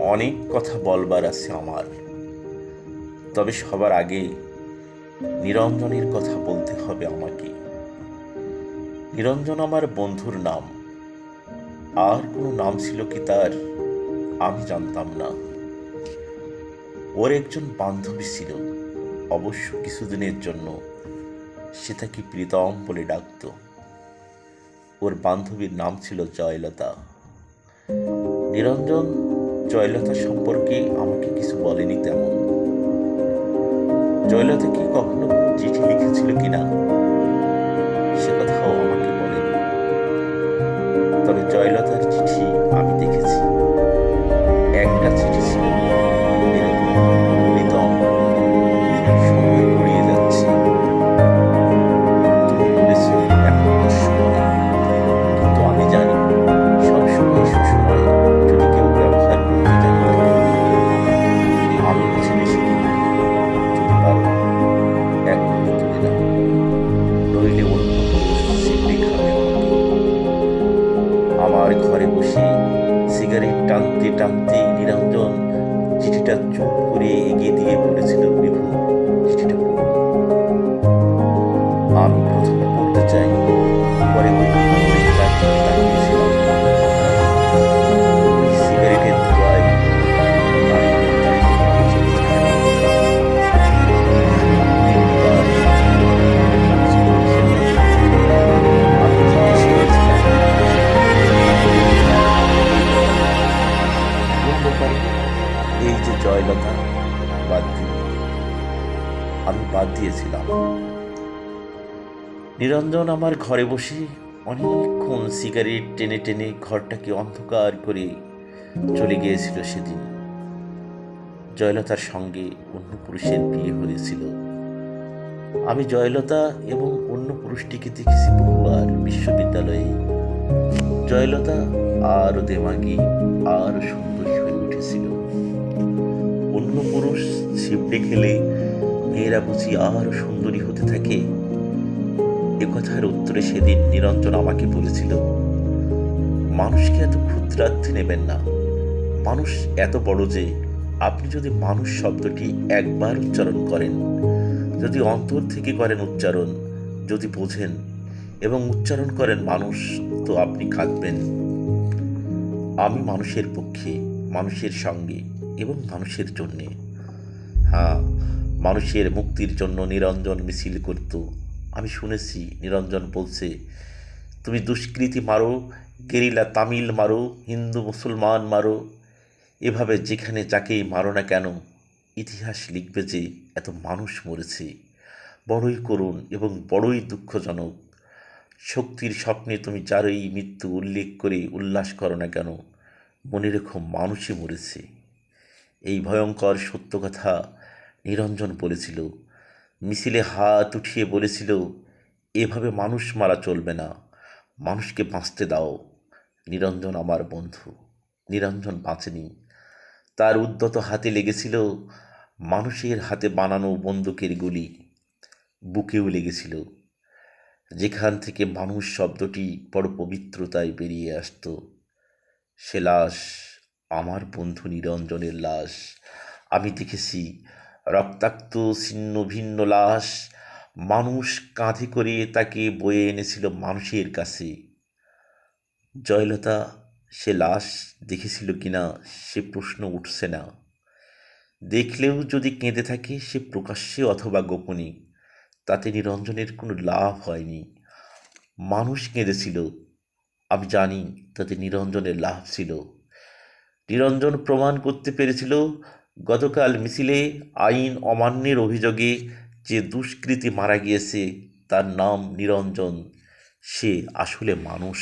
অনেক কথা বলবার আছে আমার। তবে সবার আগে নিরঞ্জনের কথা বলতে হবে আমাকে। নিরঞ্জন আমার বন্ধুর নাম। আর কোনো নাম ছিল কি তার, আমি জানতাম না। ওর একজন বান্ধবী ছিল। অবশ্য কিছুদিনের জন্য সে তাকে প্রীতম বলে ডাকত। ওর বান্ধবীর নাম ছিল জয়লতা। নিরঞ্জন জয়লতা সম্পর্কে আমাকে কিছু বলেনি তেমন। জয়লতা কি কখনো চিঠি লিখেছিল কিনা? টানতে নিরঞ্জন চিঠিটা চুপ করে এগিয়ে দিয়ে বলেছিল বাদ দিই আমি বাদ দিয়েছিলাম। নিরঞ্জন আমার ঘরে বসে অনেকক্ষণ সিগারেট টেনে টেনে ঘরটাকে অন্ধকার করে চলে গিয়েছিল সেদিন। জয়লতার সঙ্গে অন্য পুরুষের বিয়ে হয়েছিল। আমি জয়লতা এবং অন্য পুরুষটিকে দেখেছি বহুবার বিশ্ববিদ্যালয়ে। জয়লতা আরও দেমাগি আর সুন্দরী হয়ে উঠেছিল। পুরুষ ছিপড়ে খেলে মেয়েরা বুঝি আরও সুন্দরী হতে থাকে। এ কথার উত্তরে সেদিন নিরঞ্জন আমাকে বলেছিল, মানুষকে এত ক্ষুদ্রার্থে নেবেন না। মানুষ এত বড় যে, আপনি যদি মানুষ শব্দটি একবার উচ্চারণ করেন, যদি অন্তর থেকে করেন উচ্চারণ, যদি বোঝেন এবং উচ্চারণ করেন মানুষ, তো আপনি কাঁদবেন আমি মানুষের পক্ষে, মানুষের সঙ্গে এবং মানুষের জন্যে। হ্যাঁ মানুষের মুক্তির জন্য নিরঞ্জন মিছিল করত। আমি শুনেছি, নিরঞ্জন বলছে, তুমি দুষ্কৃতি মারো, গেরিলা তামিল মারো, হিন্দু মুসলমান মারো। এভাবে যেখানে যাকেই মারো না কেন, ইতিহাস লিখবে যে এত মানুষ মরেছে। বড়ই করুণ এবং বড়ই দুঃখজনক। শক্তির স্বপ্নে তুমি যারই মৃত্যু উল্লেখ করে উল্লাস করো না কেন, মনে রেখো মানুষই মরেছে। এই ভয়ঙ্কর সত্য কথা নিরঞ্জন বলেছিল। মিছিলে হাত উঠিয়ে বলেছিল, এভাবে মানুষ মারা চলবে না। মানুষকে বাঁচতে দাও। নিরঞ্জন আমার বন্ধু। নিরঞ্জন বাঁচেনি। তার উদ্যত হাতে লেগেছিল মানুষের হাতে বানানো বন্দুকের গুলি। বুকেও লেগেছিল। যেখান থেকে মানুষ শব্দটি বড় পবিত্রতায় বেরিয়ে আসতো, সে লাশ আমার বন্ধু নিরঞ্জনের লাশ। আমি দেখেছি রক্তাক্ত, ছিন্ন, ভিন্ন লাশ। মানুষ কাঁধে করে তাকে বয়ে এনেছিল মানুষের কাছে। জয়লতা, সে লাশ দেখেছিল কিনা সে প্রশ্ন উঠছে না। দেখলেও যদি কেঁদে থাকে, সে প্রকাশ্যে অথবা গোপনে। তাতে নিরঞ্জনের কোনো লাভ হয়নি। মানুষ কেঁদেছিল। আমি জানি তাতে নিরঞ্জনের লাভ ছিল। নিরঞ্জন প্রমাণ করতে পেরেছিল গতকাল মিছিলে আইন অমান্যের অভিযোগে যে দুষ্কৃতী মারা গিয়েছে, তার নাম নিরঞ্জন। সে আসলে মানুষ।